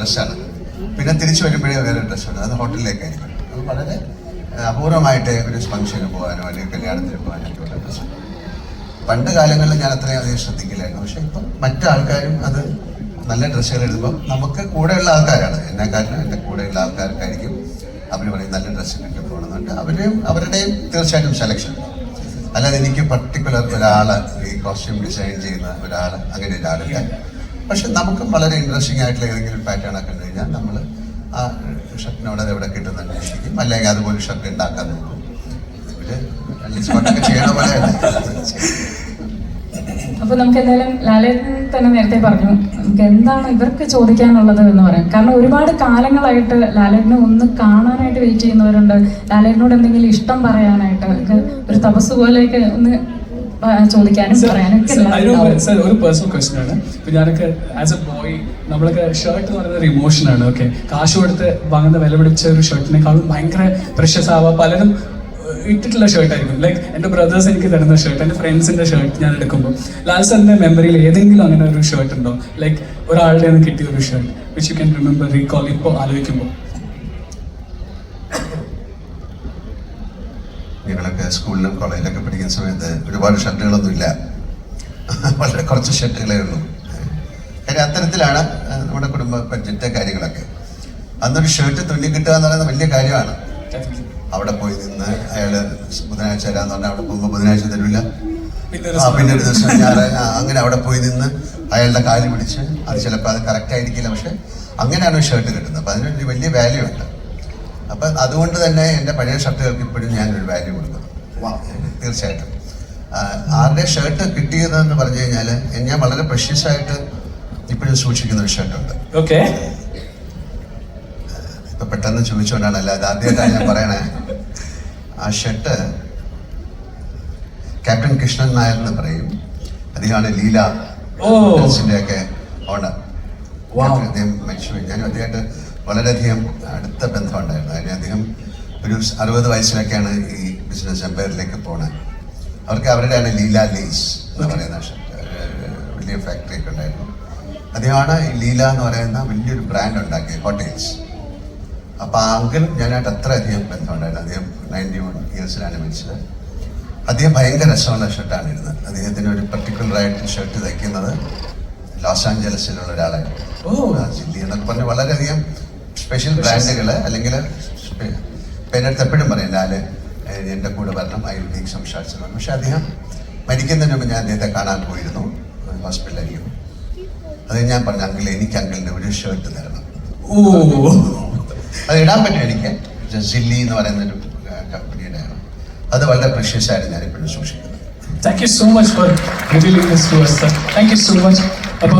ഡ്രസ്സാണ് പിന്നെ തിരിച്ചു വരുമ്പോഴേ വേറെ ഡ്രസ്സുണ്ട് അത് ഹോട്ടലിലേക്കായിരിക്കും. അത് വളരെ അപൂർവമായിട്ട് ഒരു ഫംഗ്ഷന് പോകാനോ അല്ലെങ്കിൽ കല്യാണത്തിന് പോകാനോ ഒക്കെയുള്ള ഡ്രസ്സ് പണ്ട് കാലങ്ങളിൽ ഞാൻ അത്രയും അധികം ശ്രദ്ധിക്കില്ലായിരുന്നു. പക്ഷെ ഇപ്പം മറ്റു ആൾക്കാരും അത് നല്ല ഡ്രസ്സുകൾ ഇടുമ്പോൾ നമുക്ക് കൂടെയുള്ള ആൾക്കാരാണ്. എന്നെക്കാട്ടിലും എന്റെ കൂടെയുള്ള ആൾക്കാർക്കായിരിക്കും അവർ പറയും നല്ല ഡ്രസ്സ് കിട്ടി പോകണമെന്നുണ്ട് അവരെയും അവരുടെയും തീർച്ചയായിട്ടും സെലക്ഷൻ അല്ലാതെ എനിക്ക് പർട്ടിക്കുലർ ഒരാൾ ഈ കോസ്റ്റ്യൂം ഡിസൈൻ ചെയ്യുന്ന ഒരാൾ അങ്ങനെ ഒരാളില്ല. പക്ഷെ നമുക്ക് വളരെ ഇൻട്രസ്റ്റിംഗ് ആയിട്ടുള്ള ഏതെങ്കിലും പാറ്റേൺ ഒക്കെ കഴിഞ്ഞാൽ നമ്മൾ ആ ഷർട്ടിനോട് അത് എവിടെ കിട്ടുന്ന അന്വേഷിക്കും. അല്ലെങ്കിൽ അതുപോലെ ഷർട്ട് ഉണ്ടാക്കാൻ നോക്കും. അപ്പൊ നമുക്ക് എന്തായാലും ലാലേട്ടൻ തന്നെ നേരത്തെ പറഞ്ഞു നമുക്ക് എന്താണ് ഇവർക്ക് ചോദിക്കാനുള്ളത് എന്ന് പറയാം. കാരണം ഒരുപാട് കാലങ്ങളായിട്ട് ലാലേട്ടനെ ഒന്ന് കാണാനായിട്ട് വെയിറ്റ് ചെയ്യുന്നവരുണ്ട്. ലാലേട്ടനോട് എന്തെങ്കിലും ഇഷ്ടം പറയാനായിട്ട് ഒരു തപസ് പോലെയൊക്കെ ഒന്ന് ചോദിക്കാനും പറയാനും ഒരു പേഴ്സണൽ ആണ്. ഇപ്പൊ ഞാനൊക്കെ ആസ് എ ബോയ് നമ്മളൊക്കെ ഷർട്ട് എന്ന് പറയുന്നത് ഒരു ഇമോഷൻ ആണ് ഓക്കെ കാശ് കൊടുത്ത് വാങ്ങുന്ന വില പിടിച്ച ഒരു ഷർട്ടിനെക്കാളും ഭയങ്കര പ്രഷ്യസ് ആവുക പലരും ഇട്ടിട്ടുള്ള ഷർട്ട് ഷർട്ടായിരിക്കും ലൈക്ക് എന്റെ ബ്രദേഴ്സ് എനിക്ക് തരുന്ന ഷർട്ട് എന്റെ ഫ്രണ്ട്സിന്റെ ഷർട്ട് ഞാൻ എടുക്കുമ്പോൾ ലാൽ സാറിന്റെ മെമ്മറിയിൽ ഏതെങ്കിലും അങ്ങനെ ഒരു ഷർട്ട് ഉണ്ടോ? ലൈക്ക് ഒരാളുടെ നിന്ന് കിട്ടിയ ഒരു shirt which you can remember recall ഇപ്പോൾ ആലോചിക്കുമ്പോൾ ഞങ്ങളൊക്കെ സ്കൂളിലും കോളേജിലൊക്കെ പഠിക്കുന്ന സമയത്ത് ഒരുപാട് ഷർട്ടുകളൊന്നും ഇല്ല. വളരെ കുറച്ച് ഷർട്ടുകളേ ഉള്ളൂ. കാര്യം അത്തരത്തിലാണ് നമ്മുടെ കുടുംബ ബഡ്ജറ്റ് കാര്യങ്ങളൊക്കെ. അന്നൊരു ഷർട്ട് തുന്നി കിട്ടുക എന്ന് പറയുന്നത് വലിയ കാര്യമാണ്. അവിടെ പോയി നിന്ന് അയാൾ ബുധനാഴ്ച വരാന്ന് പറഞ്ഞാൽ അവിടെ പോകുമ്പോൾ ബുധനാഴ്ച തരില്ല ആ പിന്നെ ഒരു ദിവസം ഞാൻ അങ്ങനെ അവിടെ പോയി നിന്ന് അയാളുടെ കാലി പിടിച്ച് അത് ചിലപ്പോൾ അത് കറക്റ്റ് ആയിരിക്കില്ല പക്ഷെ അങ്ങനെയാണ് ഷർട്ട് കിട്ടുന്നത്. അപ്പം അതിനൊരു വലിയ വാല്യൂ ഉണ്ട്. അപ്പം അതുകൊണ്ട് തന്നെ എന്റെ പഴയ ഷർട്ടുകൾക്ക് ഇപ്പോഴും ഒരു വാല്യൂ കൊടുക്കുന്നു. തീർച്ചയായിട്ടും. ആരുടെ ഷർട്ട് കിട്ടിയതെന്ന് പറഞ്ഞു കഴിഞ്ഞാൽ ഞാൻ വളരെ പ്രഷ്യസ് ആയിട്ട് ഇപ്പോഴും സൂക്ഷിക്കുന്ന ഒരു ഷർട്ടുണ്ട് ഓക്കെ ഇപ്പൊ പെട്ടെന്ന് ചോദിച്ചുകൊണ്ടാണ് അല്ലാതെ ആദ്യമായിട്ടാണ് ഞാൻ പറയണേ. ആ ഷർട്ട് ക്യാപ്റ്റൻ കൃഷ്ണൻ നായർ എന്ന് പറയും. അദ്ദേഹമാണ് ലീല ഒക്കെ ഓണർ. അദ്ദേഹം മരിച്ചു ഞാനും അദ്ദേഹമായിട്ട് വളരെയധികം അടുത്ത ബന്ധമുണ്ടായിരുന്നു. അതിന് അദ്ദേഹം ഒരു അറുപത് വയസ്സിലൊക്കെയാണ് ഈ ബിസിനസ് എംപയറിലേക്ക് പോണത്. അവർക്ക് അവരുടെയാണ് ലീല ലേസ് എന്ന് പറയുന്ന വലിയ ഫാക്ടറി ഒക്കെ ഉണ്ടായിരുന്നു. അദ്ദേഹമാണ് ഈ ലീല എന്ന് പറയുന്ന വലിയൊരു ബ്രാൻഡ് ഉണ്ടാക്കിയത് ഹോട്ടൽസ് അപ്പൊ ആ അങ്കിളും ഞാനായിട്ട് അത്ര അധികം ബന്ധമുണ്ടായിരുന്നു. അദ്ദേഹം നയന്റി വൺ ഇയേഴ്സിലാണ് മരിച്ചത്. അദ്ദേഹം ഭയങ്കര രസമുള്ള ഷർട്ടാണ് ഇരുന്നത് അദ്ദേഹത്തിന് ഒരു പർട്ടിക്കുലർ ആയിട്ട് ഷർട്ട് തയ്ക്കുന്നത് ലോസ് ആഞ്ചലസിലുള്ള ഒരാളായിരുന്നു. ഓ. ആ ജില്ലി എന്നൊക്കെ പറഞ്ഞ് വളരെയധികം സ്പെഷ്യൽ ബ്രാൻഡുകൾ അല്ലെങ്കിൽ പേരെടുത്ത് എപ്പോഴും പറയും ലാൽ എന്റെ കൂടെ വരണം I will take some shorts പറഞ്ഞു പക്ഷെ അദ്ദേഹം മരിക്കുന്നതിന് മുമ്പ് ഞാൻ അദ്ദേഹത്തെ കാണാൻ പോയിരുന്നു ഹോസ്പിറ്റലായിരിക്കും അത് ഞാൻ പറഞ്ഞു അങ്കിൾ എനിക്ക് അങ്കിളിന്റെ ഒരു ഷർട്ട് തരണം. ഓ. അത് ഇടാൻ പറ്റും എനിക്ക് ജില്ലി എന്ന് പറയുന്ന ഒരു കമ്പനിയുടെ അത് വളരെ പ്രഷ്യസ് ആയിട്ട് ഞാൻ ഇപ്പോഴും സൂക്ഷിക്കുന്നത് thank you so much for revealing this to us, sir thank you so much അപ്പോൾ